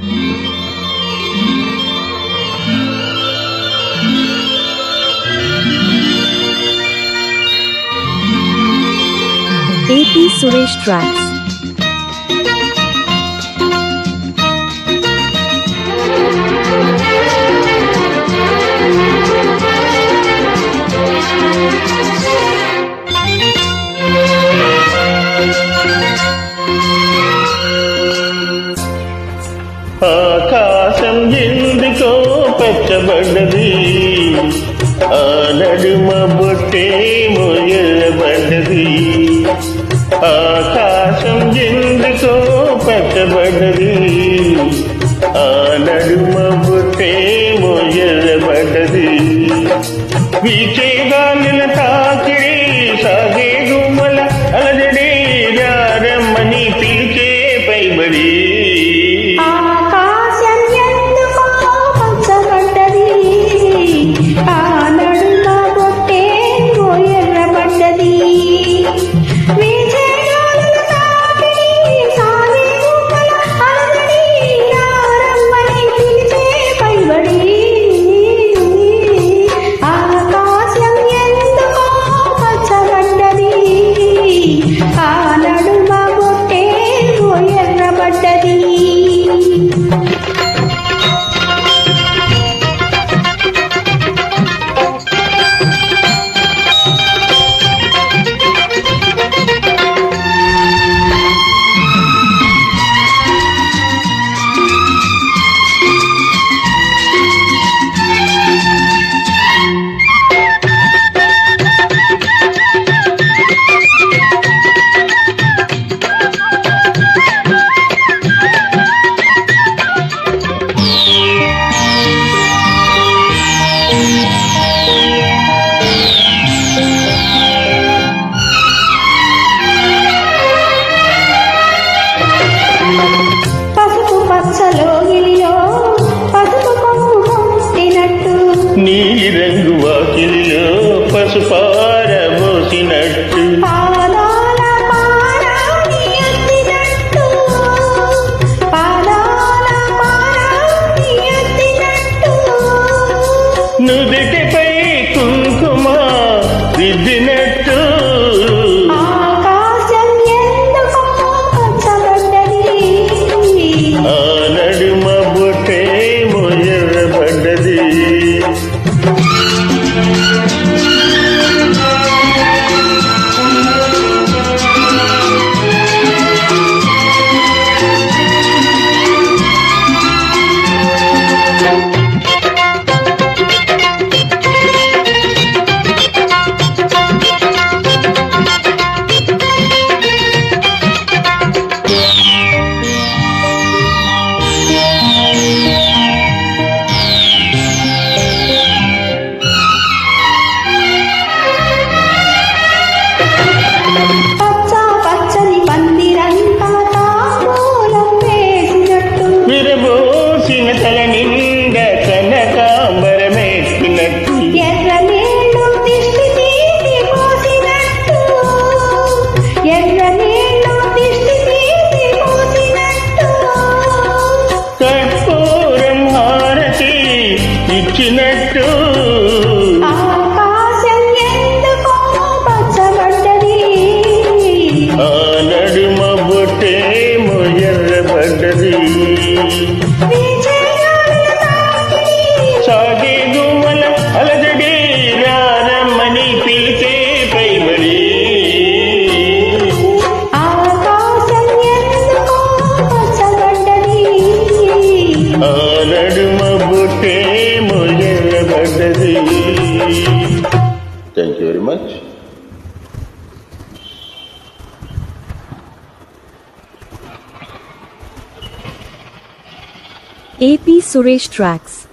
AP Suresh Tracks. పెట్టబడ్డది. ఆ నడుమ బొట్టే మొయ్యబడ్డది. ఆకాశం ఎందుకో పెట్టబడ్డది. ఆ నడుమ బొట్టే మొయ్యబడ్డది. వీచేగా నిలతాకిడి నుదుటిపై కుంకుమ విద్దిన పంచినట్టు ఆనడు మొబుటే మొయ్యబడ్డది. church. AP Suresh Tracks